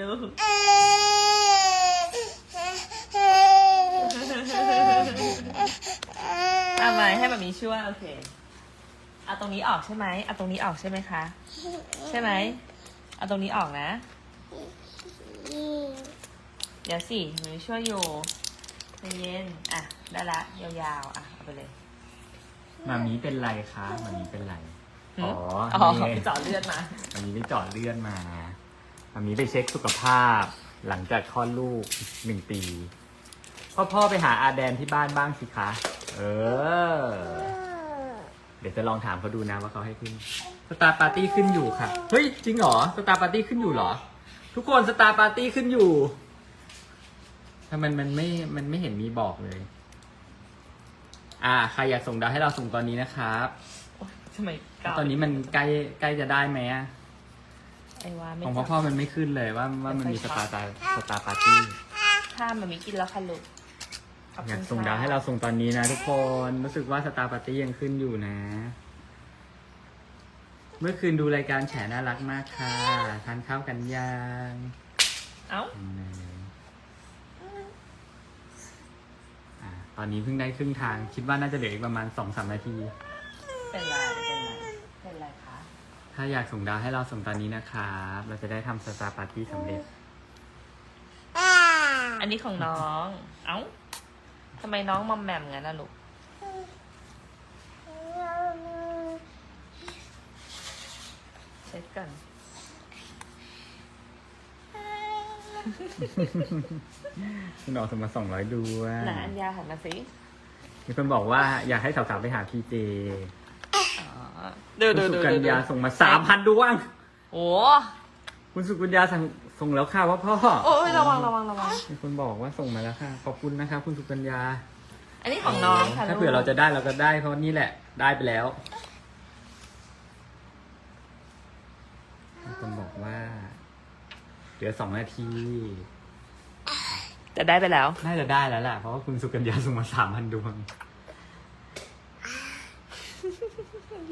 ลูกทำไมให้แบบนี้ช่วยโอเค เอาตรงนี้ออกใช่ไหมเอาตรงนี้ออกใช่ไหมคะ ใช่ไหม เอาตรงนี้ออกนะ เดี๋ยวสิหนูช่วยอยู่ใจเย็น อะ ได้ละ ยาวๆ อะ เอาไปเลยมามีเป็นไรคะมามีเป็นไรหืมอ๋ออ๋อนี่ไปเจาะเลือดมามามีไปเจาะเลือดมา มามีไปเช็คสุขภาพ หลังจากคลอดลูกหนึ่งปี พ่อพ่อไปหาอาแดนที่บ้านบ้างสิคะ เออ เดี๋ยวจะลองถามเขาดูนะว่าเขาให้ขึ้น สตาร์ปาร์ตี้ขึ้นอยู่ค่ะ เฮ้ย จริงเหรอ สตาร์ปาร์ตี้ขึ้นอยู่เหรอ ทุกคนสตาร์ปาร์ตี้ขึ้นอยู่ทำไมมันไม่ มันไม่เห็นมีบอกเลย อ่า ใครอยากส่งดาวให้เราส่งตอนนี้นะครับโอ๊ยทำไมเก่าตอนนี้มันใกล้ใกล้จะได้ไหมอะ ไอ้ว่าไม่ของพ่อพ่อมันไม่ขึ้นเลยว่าว่ามันมีสไม่ค่ตาอยร์ชอบสตาร์ปาร์ตี้ถ้ามันมีกินแล้วค่ะลูกขบอยากคุณส่งค่ะดาวให้เราส่งตอนนี้นะทุกคนรู้สึกว่าสตาร์ปาร์ตี้ยังขึ้นอยู่นะ เมื่อคืนดูรายการแฉน่ารักมากค่ะทานข้าวกันยังเอ้าอืมอะตอนนี้เพิ่งได้ครึ่งทาง คิดว่าน่าจะเหลืออีกประมาณสองสามนาที เป็นไรเป็นไรเป็นไรคะ ถ้าอยากส่งดาวให้เราส่งตอนนี้นะครับ เราจะได้ทำสตาร์ปาร์ตี้สำเร็จ อันนี้ของน้อง เอ้าทำไมน้องมอมแมมงั้นนะลูก เช็ดกันคุณออกสมาสองร้อยดวงไหนอัญญาหันมาสิมีคนบอกว่าอยากให้สาวๆไปหาพีเจอ๋อ เดี๋ยวคุณเดี๋ยวสุเดี๋ยวกัญเดี๋ยญาวส่งมาสามพันดวง โอ้คุณสุกัญญาส่งส่งแล้วค่ะว่าพ่อ โอ้ยระวังระวังระวังมีคนบอกว่าส่งมาแล้วค่ะ ขอบคุณนะคะคุณสุกัญญาอันนี้ของน้องค่ะถ้าลูกเผื่อเราจะได้เราก็ได้เพราะนี่แหละ ได้ไปแล้วมีคนบอกว่าเหลือสองนาที แต่ได้ไปแล้ว น่าจะได้แล้วแหละเพราะว่าคุณสุกัญญาส่งมาสามพันดวง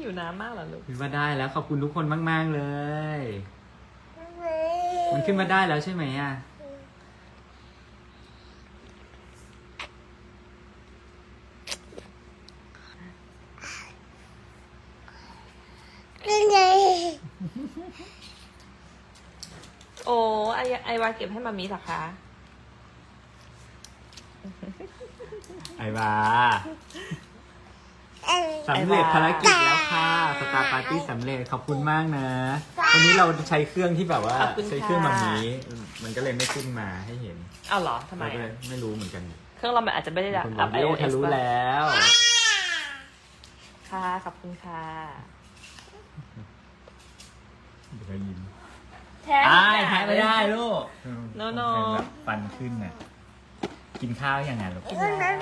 อยู่น้ำมากเหรอลูกคิดว่าได้แล้วขอบคุณทุกคนมาก ๆเลย มันขึ้นมาได้แล้วใช่ไหมอะโอ้ไอไอวาเก็บให้มามีเหรอคะไอวา สำเร็จภารกิจแล้วค่ะสตาร์ปาร์ตี้สำเร็จขอบคุณมากนะวันนี้เราใช้เครื่องที่แบบว่าขอบคุณค่ะ ใช้เครื่องแบบนี้ มันก็เลยไม่ขึ้นมาให้เห็นเอาเหรอทำไมเราก็เลอะยไม่รู้เหมือนกันเครื่องเรามันอาจจะไม่ได้มีดับคนบอัอพกไอเย้โอเอทะสลุแล้ว ค่ะขอบคุณค่ะเดี๋ยวยิ้มแท้ไอ้แพ้ไม่ได้ลูกโนโน่แบบฟันขึ้นน่ะ กินข้าวยังไงลูก กินแล้ว